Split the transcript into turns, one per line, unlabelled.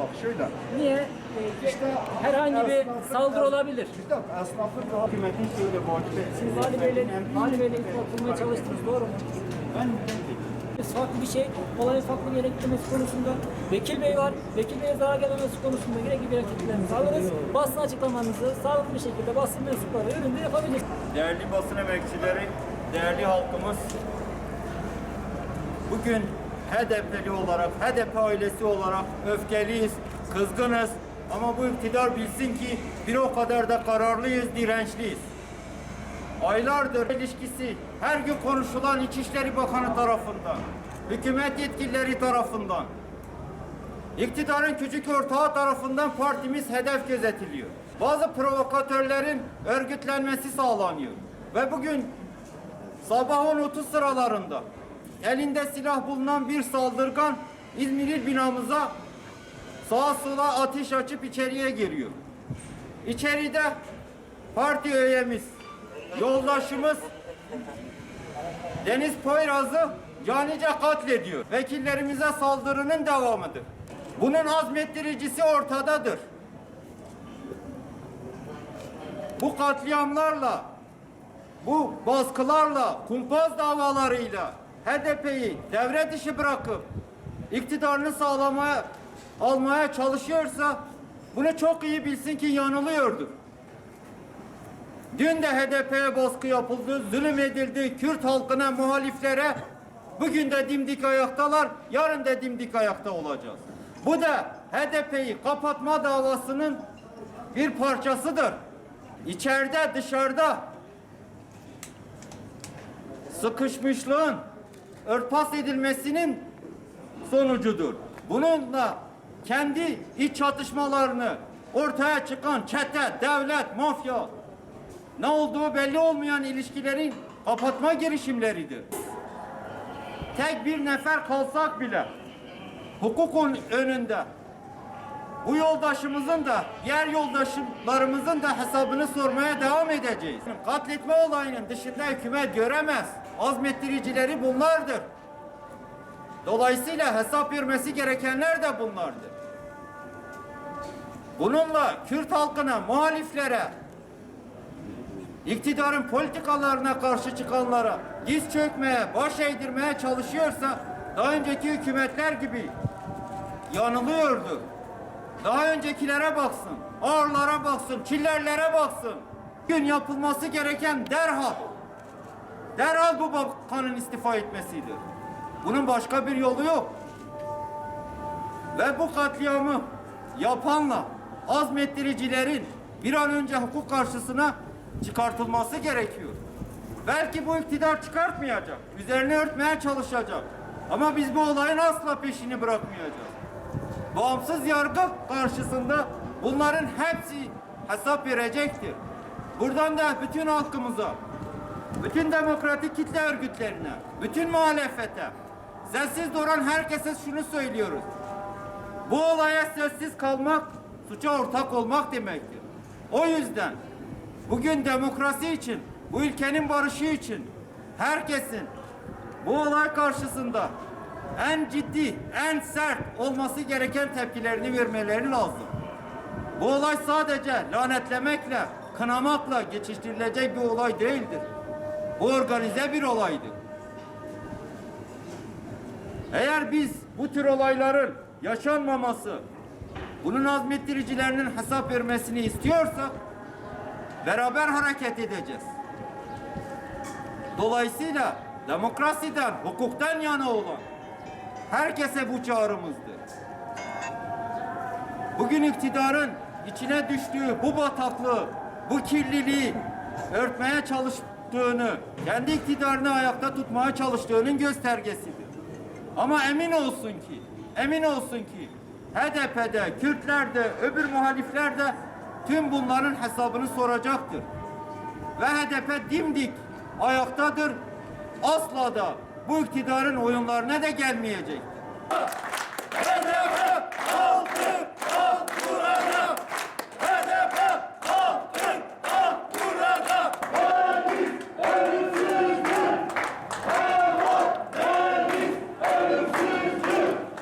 bak şöyle.
Niye? Ee,
İşte
herhangi bir saldırı olabilir.
İşte esnafın da hükümetin şeyle muhatap
Siz Vali Bey'le, Vali Bey'le irtibat kurmaya çalıştınız doğru mu?
Ben
farklı bir şey, olayın farklı gitmesi konusunda Vekil Bey var, Vekil Bey'e zarar gelmemesi konusunda gerekli bir hareketlerinizi alırız. Basın açıklamanızı sağlıklı bir şekilde basın mensupları önünde yapabilirsiniz.
Değerli basın emekçileri, değerli halkımız, bugün HDP'li olarak, HDP ailesi olarak öfkeliyiz, kızgınız. Ama bu iktidar bilsin ki bir o kadar da kararlıyız, dirençliyiz. Aylardır ilişkisi her gün konuşulan İçişleri Bakanı tarafından, hükümet yetkilileri tarafından, iktidarın küçük ortağı tarafından partimiz hedef gözetiliyor. Bazı provokatörlerin örgütlenmesi sağlanıyor. Ve bugün sabah 10.30 sıralarında elinde silah bulunan bir saldırgan İzmir binamıza sağa sola ateş açıp içeriye giriyor. İçeride parti üyemiz, yoldaşımız Deniz Poyraz'ı canice katlediyor. Vekillerimize saldırının devamıdır. Bunun azmettiricisi ortadadır. Bu katliamlarla, bu baskılarla, kumpas davalarıyla HDP'yi devre dışı bırakıp iktidarını sağlamaya almaya çalışıyorsa bunu çok iyi bilsin ki yanılıyordur. Dün de HDP'ye baskı yapıldı, zulüm edildi, Kürt halkına, muhaliflere. Bugün de dimdik ayaktalar, yarın da dimdik ayakta olacağız. Bu da HDP'yi kapatma davasının bir parçasıdır. İçeride, dışarıda sıkışmışlığın örtbas edilmesinin sonucudur. Bununla kendi iç çatışmalarını ortaya çıkan çete, devlet, mafya ne olduğu belli olmayan ilişkilerin kapatma girişimleridir. Tek bir nefer kalsak bile hukukun önünde bu yoldaşımızın da diğer yoldaşlarımızın da hesabını sormaya devam edeceğiz. Katletme olayının dışında hükümet göremez. Azmettiricileri bunlardır. Dolayısıyla hesap vermesi gerekenler de bunlardır. Bununla Kürt halkına, muhaliflere, iktidarın politikalarına karşı çıkanlara diz çökmeye, baş eğdirmeye çalışıyorsa daha önceki hükümetler gibi yanılıyordu. Daha öncekilere baksın, ağırlara baksın, çillerlere baksın. Gün yapılması gereken derhal, derhal bu bakanın istifa etmesidir. Bunun başka bir yolu yok. Ve bu katliamı yapanla azmettiricilerin bir an önce hukuk karşısına çıkartılması gerekiyor. Belki bu iktidar çıkartmayacak, üzerine örtmeye çalışacak. Ama biz bu olayın asla peşini bırakmayacağız. Bağımsız yargı karşısında bunların hepsi hesap verecektir. Buradan da bütün halkımıza, bütün demokratik kitle örgütlerine, bütün muhalefete, sessiz duran herkese şunu söylüyoruz. Bu olaya sessiz kalmak, suça ortak olmak demektir. O yüzden bugün demokrasi için, bu ülkenin barışı için herkesin bu olay karşısında en ciddi, en sert olması gereken tepkilerini vermeleri lazım. Bu olay sadece lanetlemekle, kınamakla geçiştirilecek bir olay değildir. Bu organize bir olaydır. Eğer biz bu tür olayların yaşanmaması, bunun azmettiricilerinin hesap vermesini istiyorsak beraber hareket edeceğiz. Dolayısıyla demokrasiden, hukuktan yana olan herkese bu çağrımızdır. Bugün iktidarın içine düştüğü bu bataklığı, bu kirliliği örtmeye çalıştığını, kendi iktidarını ayakta tutmaya çalıştığının göstergesidir. Ama emin olsun ki, emin olsun ki HDP'de, Kürtlerde, öbür muhalifler de tüm bunların hesabını soracaktır. Ve HDP dimdik ayaktadır. Asla da bu iktidarın oyunlarına da gelmeyecek.